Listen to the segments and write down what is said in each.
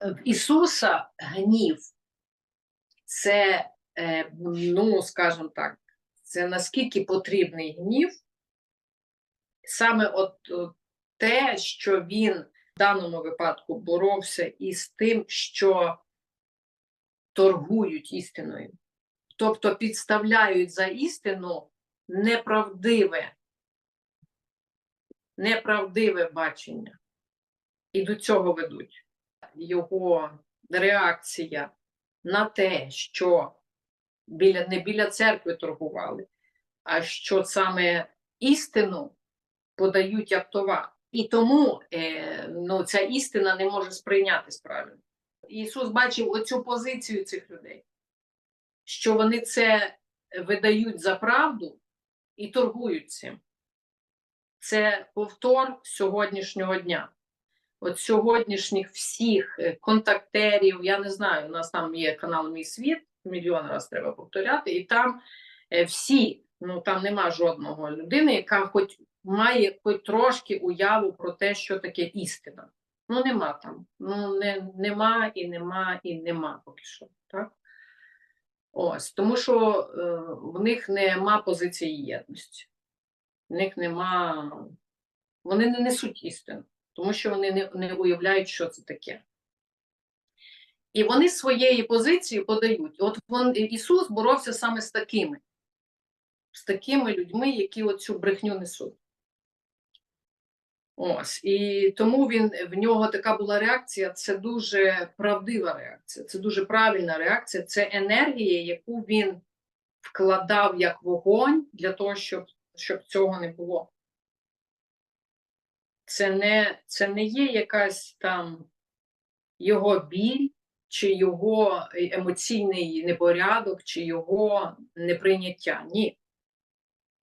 В Ісуса гнів це, е, ну, скажімо так, це наскільки потрібний гнів, саме от те, що він в даному випадку боровся із тим, що торгують істиною. Тобто підставляють за істину неправдиве, неправдиве бачення. І до цього ведуть. Його реакція на те, що біля, не біля церкви торгували, а що саме істину подають як товар. І тому е, ну, ця істина не може сприйнятись правильно. Ісус бачив оцю позицію цих людей, що вони це видають за правду і торгують цим. Це повтор сьогоднішнього дня. От сьогоднішніх всіх е, контактерів, я не знаю, у нас там є канал Мій світ, мільйон раз треба повторяти, і там е, всі, ну там нема жодного людини, яка хоч має хоч трошки уяву про те, що таке істина. Ну, нема там. Ну, не, нема і нема, і нема поки що. Так? Ось, тому що е, в них нема позиції єдності. В них нема. Вони не несуть істину, тому що вони не, не уявляють, що це таке. І вони своєї позиції подають. От вон, Ісус боровся саме з такими, з такими людьми, які оцю брехню несуть. Ось, і тому він в нього така була реакція. Це дуже правдива реакція, це дуже правильна реакція. Це енергія, яку він вкладав як вогонь для того, щоб, щоб цього не було. Це не, це не є якась там його біль, чи його емоційний непорядок, чи його неприйняття. Ні.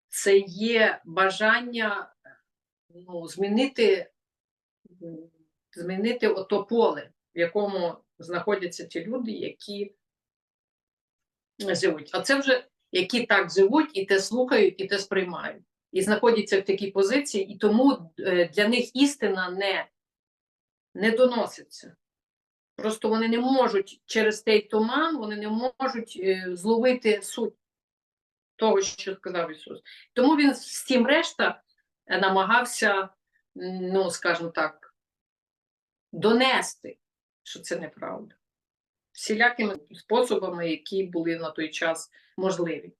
Це є бажання ну, змінити, змінити ото поле, в якому знаходяться ті люди, які живуть. А це вже які так живуть, і те слухають, і те сприймають, і знаходяться в такій позиції, і тому е, для них істина не, не доноситься. Просто вони не можуть через той туман, вони не можуть е, зловити суть того, що сказав Ісус. Тому він тим решта намагався, ну, скажімо так, донести, що це неправда. Всілякими способами, які були на той час можливі.